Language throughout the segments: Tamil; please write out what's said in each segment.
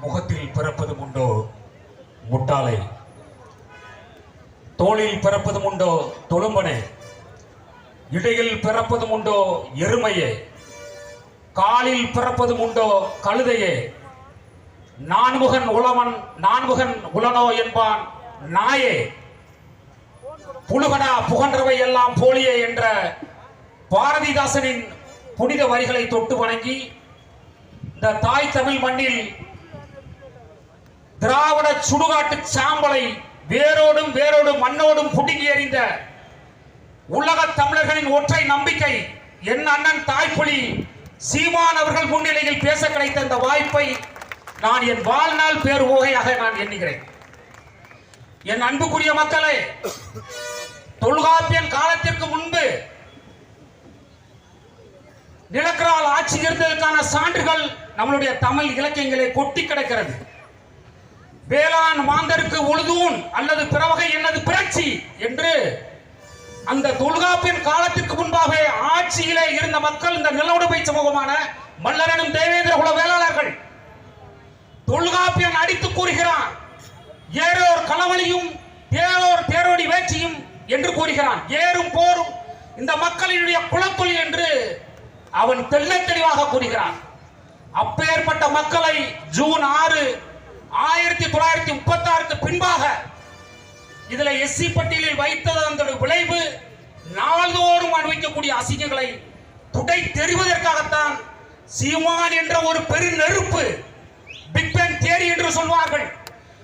முகத்தில் பிறப்பதும் உண்டோ? முட்டாளை. தோளில் பிறப்பதும் உண்டோ? தொழும்பனே. இடையில் பிறப்பதும் உண்டோ? எருமையே. காலில் பிறப்பதும் உண்டோ? கழுதையே. நான்முகன் உளவன் நான்முகன் உளனோ என்பான் நாயே. புழுகனா புகன்றவை எல்லாம் போலியே என்ற பாரதிதாசனின் புனித வரிகளை தொட்டு வணங்கி இந்த தாய் தமிழ் மண்ணில் திராவிட சுடுகாட்டு சாம்பலை வேரோடும் வேரோடும் மண்ணோடும் புடுங்கி எறிந்த உலக தமிழர்களின் ஒற்றை நம்பிக்கை என் அண்ணன் தாய்ப்புலி சீமான் அவர்கள் முன்னிலையில் பேச கிடைத்த இந்த வாய்ப்பை நான் என் வாழ்நாள் பேருவோகையாக நான் எண்ணுகிறேன். என் அன்புக்குரிய மக்களே தொல்காப்பியன் காலத்திற்கு முன்பு நிலக்கரால் ஆட்சி இருந்ததற்கான சான்றுகள் நம்மளுடைய தமிழ் இலக்கியங்களை கொட்டி கிடக்கிறது. வேளாண் மாந்தருக்கு உழுதூன் அல்லது பிறவகை என்னது பிறச்சி என்று அந்த தொல்காப்பியன் காலத்திற்கு முன்பாக ஆட்சியிலே இருந்த மக்கள் இந்த நிலவுடைமை சமூகமான மல்லரனும் தேவேந்திர குல வேளாளர்கள் தொல்காப்பியன் அடித்து கூறுகிறான் ஏறோர் களவழியும் தேரோர் தேரோடி வேட்சியும் என்று கூறுகிறான். ஏறும் போரும் இந்த மக்களினுடைய குலத்தொழில் என்று அவன் தெள்ளத் தெளிவாக கூறுகிறான். அப்பேற்பட்ட மக்களை ஜூன் ஆறு ஆயிரத்தி தொள்ளாயிரத்தி முப்பத்தி ஆறுக்கு பின்பாக இதுல எஸ்சி பட்டியலில் வைத்தது அந்த விளைவு. நாள்தோறும் அனுபவிக்கக்கூடிய அசிங்கங்களை துடை தெரிவதற்காகத்தான் சீமான் என்ற ஒரு பெரு நெருப்பு பிக் பேங் தேரி என்று சொல்வார்கள்.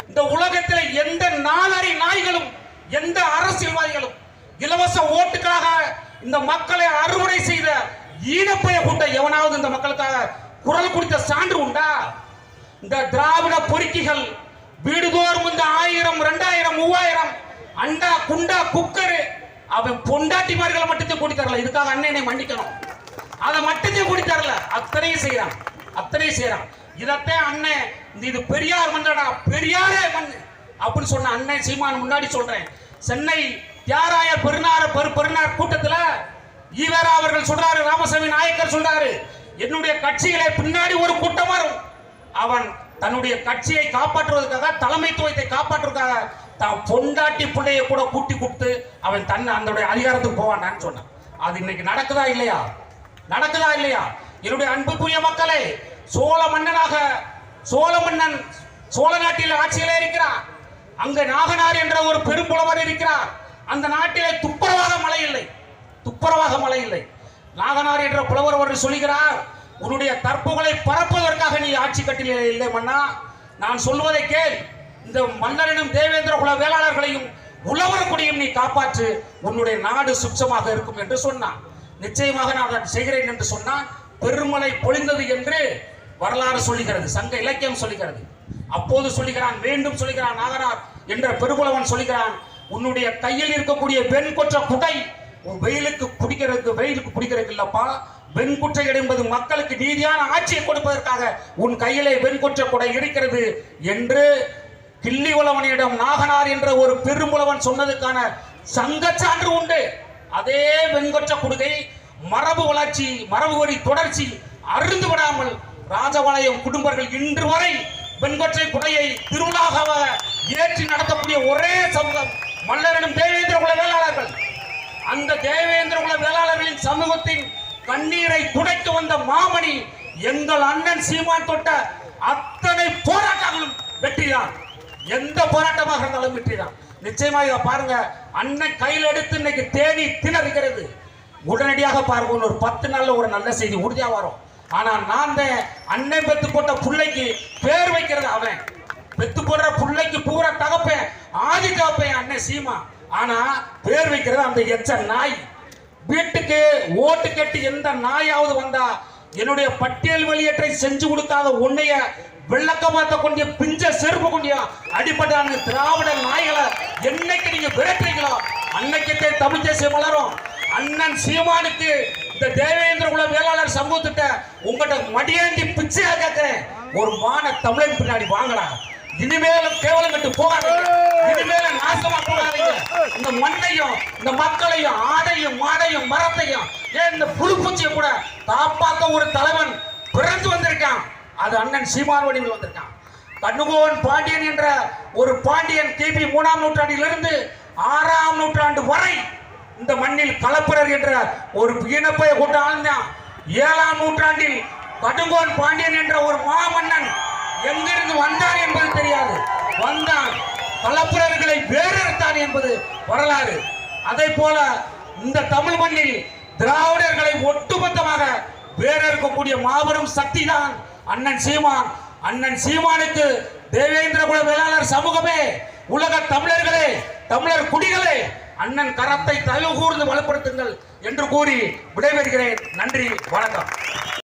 இந்த உலகத்தில் எந்த நாலரை நாய்களும் எந்த அரசியல்வாதிகளும் இலவச ஓட்டுக்காக இந்த மக்களை அறுவடை செய்த ஈனப்பய கூட்ட எவனாவது இந்த மக்களுக்காக குரல் கொடுத்த சான்று உண்டா? இந்த திராவிட பொறுக்கிகள் வீடுதோறும் இந்த ஆயிரம் ரெண்டாயிரம் மூவாயிரம் அண்டா குண்டா குக்கரு அவன் பொண்டாட்டிமார்களை மட்டும் கூட்டி தரல. இதுக்காக அண்ணனை மன்னிக்கணும். அதை மட்டும் கூட்டி தரல. அத்தனையும் செய்யறான் அத்தனையும் செய்யறான் இதத்தான் அண்ணன் இது பெரியார் மன்றடா பெரியாரே மண் அப்படின்னு சொன்ன அண்ணன் சீமான் முன்னாடி சொல்றேன். சென்னை தியாராய பெருநார பெரு பெருநார் கூட்டத்தில் ஈவேரா அவர்கள் சொல்றாரு ராமசாமி நாயக்கர் சொல்றாரு. என்னுடைய கட்சிகளை பின்னாடி ஒரு கூட்டமாக அவன் தன்னுடைய கட்சியை காப்பாற்றுவதற்காக தலைமைத்துவத்தை காப்பாற்றுவதற்காக தான் பொண்டாட்டி பிள்ளைய கூட கூட்டி கொடுத்து அவன் தன்னை அந்த அதிகாரத்துக்கு போவான்டான்னு சொன்னான். அது இன்னைக்கு நடக்குதா இல்லையா? நடக்குதா இல்லையா? என்னுடைய அன்புக்குரிய மக்களே சோழ மன்னனாக சோழ மன்னன் சோழ நாட்டில் ஆட்சியிலே இருக்கிறார் அங்க நாகனார் என்ற ஒரு பெரும்புலவர் இருக்கிறார். அந்த நாட்டிலே துப்புரவாக மழை இல்லை. துப்புரவாக மழை இல்லை. நாகனார் என்ற புலவர் ஒன்று சொல்கிறார் உன்னுடைய தற்புகளை பரப்புவதற்காக நீ ஆட்சி கட்டிலே இல்லை மன்னா. நான் சொல்வதை கேள். இந்த மன்னரனும் தேவேந்திர குல வேளாளர்களையும் உழவர் நீ காப்பாற்று. உன்னுடைய நாடு சுட்சமாக இருக்கும் என்று சொன்னான். நிச்சயமாக நான் அதை செய்கிறேன் என்று சொன்னான். பெருமலை பொழிந்தது என்று வரலாறு சொல்லுகிறது. சங்க இலக்கியம் சொல்லுகிறது. அப்போது சொல்லுகிறான் மீண்டும் சொல்லுகிறான் நாகனார் என்ற பெருகுலவன் சொல்லுகிறான் உன்னுடைய கையில் இருக்கக்கூடிய வெண்கொற்ற குடை உன் வெயிலுக்கு குடிக்கிறதுக்கு வெயிலுக்கு குடிக்கிறதுக்கு இல்லப்பா. வெண்குற்றை என்பது மக்களுக்கு நீதியான ஆட்சியை கொடுப்பதற்காக உன் கையிலே வெண்குற்ற குடை இருக்கிறது என்று கிள்ளி உழவனிடம் நாகனார் என்ற ஒரு பெரும்புலவன் சொன்னதுக்கான சங்க சான்று உண்டு. அதே வெண்கொற்ற குடுகை மரபு வளர்ச்சி மரபு வழி தொடர்ச்சி அருந்து விடாமல் ராஜபாளையம் குடும்பங்கள் இன்று வரை வெண்கொற்றை குடையை திருவிழாவாக ஏற்றி நடத்தக்கூடிய ஒரே சமூகம் மல்லரனும் தேவேந்திர குல வேளாளர்கள். அந்த தேவேந்திர குல வேளாளர்களின் சமூகத்தின் கண்ணீரை துடைக்க வந்த மாமணி எங்கள் அண்ணன் சீமான் தொட்ட அத்தனை போராட்டங்களும் வெற்றிதான். எந்த போராட்டமாக இருந்தாலும் வெற்றிதான். நிச்சயமா இதை பாருங்க அண்ணன் கையில் எடுத்து இன்னைக்கு தேடி திணறுகிறது. உடனடியாக பாருங்க ஒரு பத்து நாள்ல ஒரு நல்ல செய்தி உறுதியா வரும். ஆனா நான் தான் அண்ணன் பெத்து போட்ட பிள்ளைக்கு பேர் வைக்கிறது அவன். பெத்து போடுற பிள்ளைக்கு பூரா தகப்பேன் ஆதி தகப்பேன் அண்ணன் சீமா. ஆனா பேர் வைக்கிறது அந்த எச்ச நாய். வீட்டுக்கு ஓட்டு கட்டி எந்த நாயாவது வந்தா என்னுடைய பட்டியல் வெளியேற்றை செஞ்சு கொடுத்தாத உன்னைய வெள்ளக்கமாத்த கொண்டிய பிஞ்ச செருப்பு கொண்டிய அடிப்படையான திராவிட நாய்களை என்னைக்கு நீங்க விரட்டுறீங்களோ அன்னைக்கே தமிழ் தேசியம் வளரும். அண்ணன் சீமானுக்கு இந்த தேவேந்திர குல வேளாளர் சமூகத்திட்ட உங்கள்கிட்ட மடியேந்தி பிச்சையா கேட்கிறேன் ஒரு மான தமிழன் பின்னாடி வாங்கலாம் இனிமேலும் கேவலம் கட்டு போகாதீங்க இனிமேல நாசமா போகாதீங்க இந்த மண்ணையும் இந்த மக்களையும் ஆடையும் மாடையும் மரத்தையும் ஏன் இந்த புழுப்பூச்சியை கூட காப்பாத்த ஒரு தலைவன் பிறந்து வந்திருக்கான்? அது அண்ணன் சீமான் வடிவில் வந்திருக்கான். கண்ணுகோவன் பாண்டியன் என்ற ஒரு பாண்டியன் கிபி மூணாம் நூற்றாண்டிலிருந்து ஆறாம் நூற்றாண்டு வரை இந்த மண்ணில் கலப்பிரர் என்ற ஒரு இனப்பை கொண்டு ஆழ்ந்தான் ஏழாம் நூற்றாண்டில் கடுங்கோன் பாண்டியன் என்ற ஒரு மாமன்னன் எங்கிருந்து வந்தான் என்பது தெரியாது. வந்தான். கலப்புரர்களை வேறறுத்தான் என்பது வரலாறு. அதே போல இந்த தமிழ் மண்ணில் திராவிடர்களை ஒட்டுமொத்தமாக வேறறுக்கக்கூடிய மாபெரும் சக்தி தான் அண்ணன் சீமான். அண்ணன் சீமானுக்கு தேவேந்திர குல வேளாளர் சமூகமே உலக தமிழர்களே தமிழர் குடிகளே அண்ணன் கரத்தை தயவு கூர்ந்து வலுப்படுத்துங்கள் என்று கூறி விடைபெறுகிறேன். நன்றி வணக்கம்.